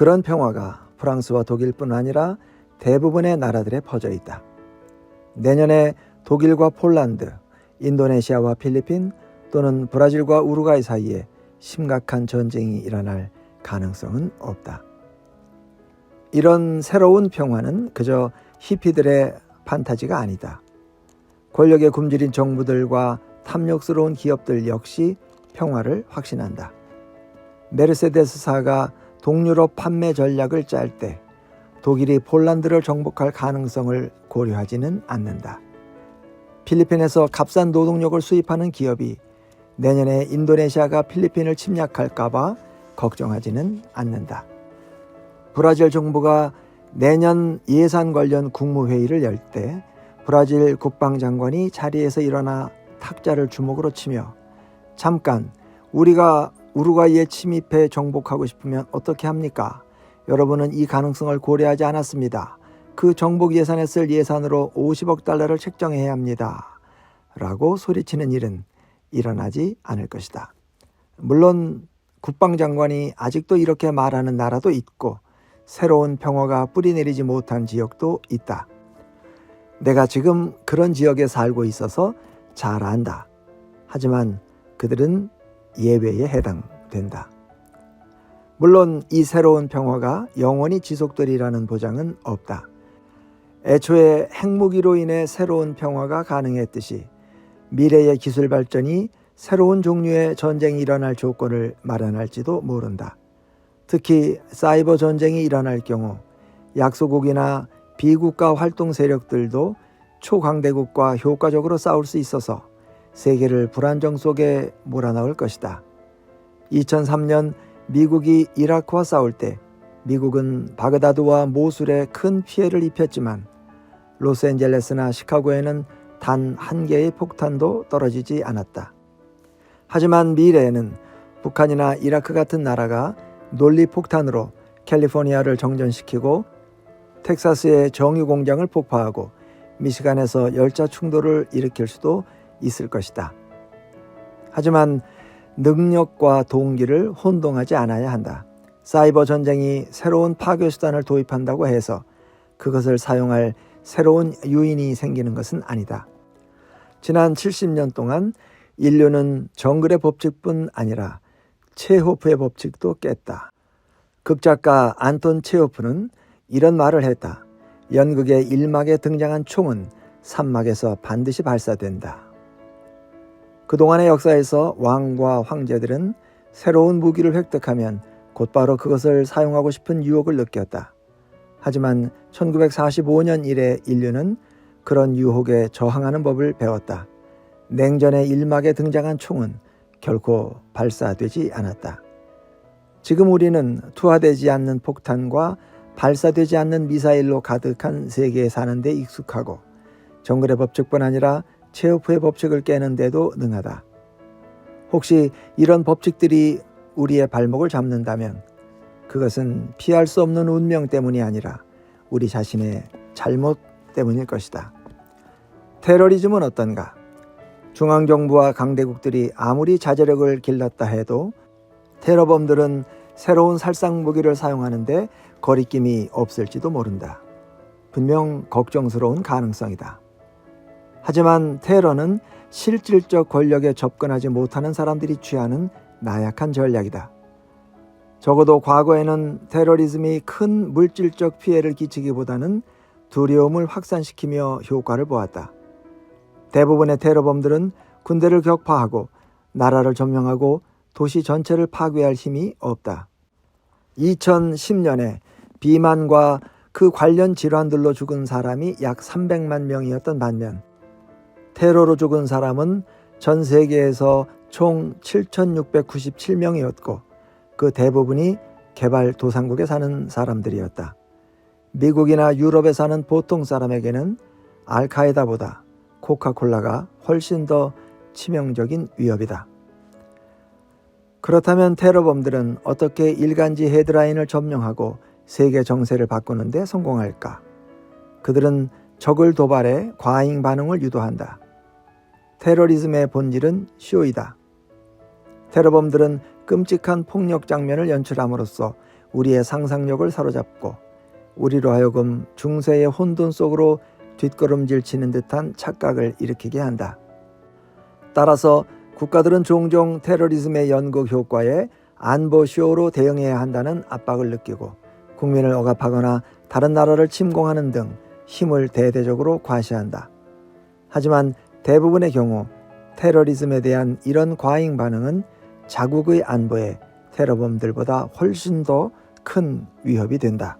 그런 평화가 프랑스와 독일뿐 아니라 대부분의 나라들에 퍼져 있다. 내년에 독일과 폴란드, 인도네시아와 필리핀 또는 브라질과 우루과이 사이에 심각한 전쟁이 일어날 가능성은 없다. 이런 새로운 평화는 그저 히피들의 판타지가 아니다. 권력에 굶주린 정부들과 탐욕스러운 기업들 역시 평화를 확신한다. 메르세데스사가 동유럽 판매 전략을 짤 때 독일이 폴란드를 정복할 가능성을 고려하지는 않는다. 필리핀에서 값싼 노동력을 수입하는 기업이 내년에 인도네시아가 필리핀을 침략할까봐 걱정하지는 않는다. 브라질 정부가 내년 예산 관련 국무회의를 열 때 브라질 국방장관이 자리에서 일어나 탁자를 주먹으로 치며 잠깐 우리가 우루과이에 침입해 정복하고 싶으면 어떻게 합니까? 여러분은 이 가능성을 고려하지 않았습니다. 그 정복 예산에 쓸 예산으로 50억 달러를 책정해야 합니다. 라고 소리치는 일은 일어나지 않을 것이다. 물론 국방장관이 아직도 이렇게 말하는 나라도 있고 새로운 평화가 뿌리내리지 못한 지역도 있다. 내가 지금 그런 지역에 살고 있어서 잘 안다. 하지만 그들은 예외에 해당된다. 물론 이 새로운 평화가 영원히 지속되리라는 보장은 없다. 애초에 핵무기로 인해 새로운 평화가 가능했듯이 미래의 기술 발전이 새로운 종류의 전쟁이 일어날 조건을 마련할지도 모른다. 특히 사이버 전쟁이 일어날 경우 약소국이나 비국가 활동 세력들도 초강대국과 효과적으로 싸울 수 있어서 세계를 불안정 속에 몰아넣을 것이다. 2003년 미국이 이라크와 싸울 때 미국은 바그다드와 모술에 큰 피해를 입혔지만 로스앤젤레스나 시카고에는 단 한 개의 폭탄도 떨어지지 않았다. 하지만 미래에는 북한이나 이라크 같은 나라가 논리 폭탄으로 캘리포니아를 정전시키고 텍사스의 정유 공장을 폭파하고 미시간에서 열차 충돌을 일으킬 수도 있을 것이다. 하지만 능력과 동기를 혼동하지 않아야 한다. 사이버 전쟁이 새로운 파괴 수단을 도입한다고 해서 그것을 사용할 새로운 유인이 생기는 것은 아니다. 지난 70년 동안 인류는 정글의 법칙뿐 아니라 체호프의 법칙도 깼다. 극작가 안톤 체호프는 이런 말을 했다. 연극의 1막에 등장한 총은 3막에서 반드시 발사된다. 그동안의 역사에서 왕과 황제들은 새로운 무기를 획득하면 곧바로 그것을 사용하고 싶은 유혹을 느꼈다. 하지만 1945년 이래 인류는 그런 유혹에 저항하는 법을 배웠다. 냉전의 일막에 등장한 총은 결코 발사되지 않았다. 지금 우리는 투하되지 않는 폭탄과 발사되지 않는 미사일로 가득한 세계에 사는데 익숙하고 정글의 법칙뿐 아니라 체오프의 법칙을 깨는데도 능하다. 혹시 이런 법칙들이 우리의 발목을 잡는다면 그것은 피할 수 없는 운명 때문이 아니라 우리 자신의 잘못 때문일 것이다. 테러리즘은 어떤가? 중앙정부와 강대국들이 아무리 자제력을 길렀다 해도 테러범들은 새로운 살상 무기를 사용하는데 거리낌이 없을지도 모른다. 분명 걱정스러운 가능성이다. 하지만 테러는 실질적 권력에 접근하지 못하는 사람들이 취하는 나약한 전략이다. 적어도 과거에는 테러리즘이 큰 물질적 피해를 끼치기보다는 두려움을 확산시키며 효과를 보았다. 대부분의 테러범들은 군대를 격파하고 나라를 점령하고 도시 전체를 파괴할 힘이 없다. 2010년에 비만과 그 관련 질환들로 죽은 사람이 약 300만 명이었던 반면 테러로 죽은 사람은 전 세계에서 총 7,697명이었고 그 대부분이 개발도상국에 사는 사람들이었다. 미국이나 유럽에 사는 보통 사람에게는 알카에다보다 코카콜라가 훨씬 더 치명적인 위협이다. 그렇다면 테러범들은 어떻게 일간지 헤드라인을 점령하고 세계 정세를 바꾸는데 성공할까? 그들은 적을 도발해 과잉 반응을 유도한다. 테러리즘의 본질은 쇼이다. 테러범들은 끔찍한 폭력 장면을 연출함으로써 우리의 상상력을 사로잡고 우리로 하여금 중세의 혼돈 속으로 뒷걸음질 치는 듯한 착각을 일으키게 한다. 따라서 국가들은 종종 테러리즘의 연극 효과에 안보 쇼로 대응해야 한다는 압박을 느끼고 국민을 억압하거나 다른 나라를 침공하는 등 힘을 대대적으로 과시한다. 하지만 대부분의 경우 테러리즘에 대한 이런 과잉 반응은 자국의 안보에 테러범들보다 훨씬 더 큰 위협이 된다.